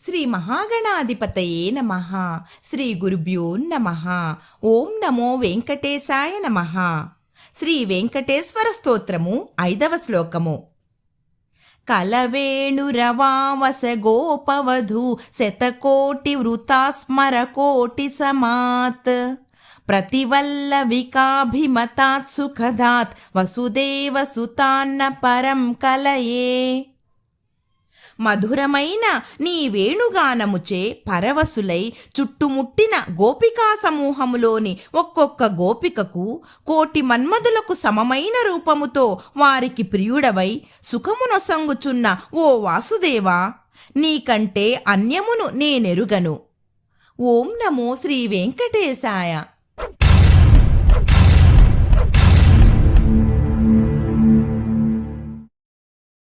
శ్రీ మహాగణాధిపతయే నమ. శ్రీ గురుభ్యో నమ. ఓం నమో వెంకటేశాయ నమ. శ్రీ వెంకటేశ్వర స్తోత్రము ఐదవ శ్లోకము. కలవేణురవావస గోపవధూ శతకోటి వృతాస్మర కోటి సమాత్. ప్రతివల్లవికాభిమతాత్ సుఖదాత్ వసుదేవ సుతాన్న పరం కలయే. మధురమైన నీ వేణుగానముచే పరవశులై చుట్టుముట్టిన గోపికా సమూహములోని ఒక్కొక్క గోపికకు కోటి మన్మధులకు సమమైన రూపముతో వారికి ప్రియుడవై సుఖమునొసంగుచున్న ఓ వాసుదేవా నీకంటే అన్యమును నేనెరుగను. ఓం నమో శ్రీ వెంకటేశాయ.